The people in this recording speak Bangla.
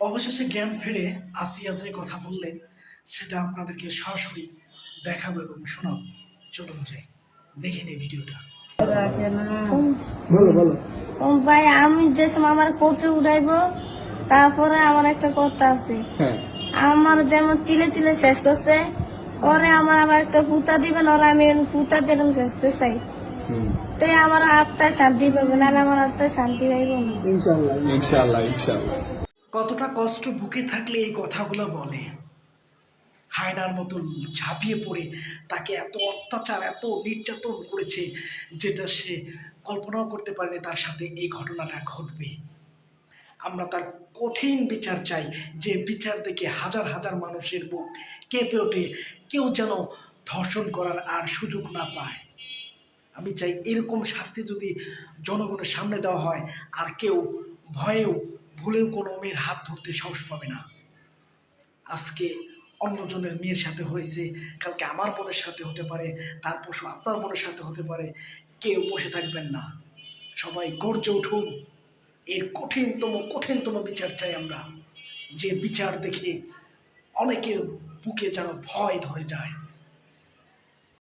অবশেষে জ্ঞান ফিরে আসিয়া যে কথা বললেন সেটা আপনাদেরকে সরাসরি দেখাবো এবং শোনাবো। চলুন যাই দেখে নেই ভিডিওটা। বলো বলো। ও ভাই আমি যে সময় আমার কোর্টে উঠাইবো তারপরে আমার একটা কথা আছে। হ্যাঁ। আমার যেমন তিলে তিলে শেষ করছে ওরে আমার আবার একটা পুতা দিবেন ওরা আমি পুতা দিলাম শেষতে চাই। তাই আমার আত্মায় শান্তি পাবে নাহলে আমার আত্মায় শান্তি পাইব না। ইনশাআল্লাহ ইনশাআল্লাহ। ইনশাআল্লাহ। কতটা কষ্ট বুকে থাকলে এই কথাগুলো বলে? হায়নার মতো ঝাঁপিয়ে পড়ে তাকে এত অত্যাচার, এত নির্যাতন করেছে যেটা সে কল্পনাও করতে পারেনি তার সাথে এই ঘটনাটা ঘটবে। আমরা তার কঠিন বিচার চাই, যে বিচার দেখে হাজার হাজার মানুষের বুক কেঁপে ওঠে, কেউ যেন ধর্ষণ করার আর সুযোগ না পায়। আমি চাই এরকম শাস্তি যদি জনগণের সামনে দেওয়া হয়, আর কেউ ভয়েও ভুলেও কোনো মেয়ের হাত ধরতে সাহস পাবে না। আজকে অন্যজনের মেয়ের সাথে হয়েছে, কালকে আমার বোনের সাথে হতে পারে তার পশু আপনার বোনের সাথে হতে পারে, কেউ বসে থাকবেন না। সবাই গর্জে উঠুন। এর কঠিনতম কঠিনতম বিচার চাই আমরা। যে বিচার দেখে অনেকের বুকে যেন ভয় ধরে যায়।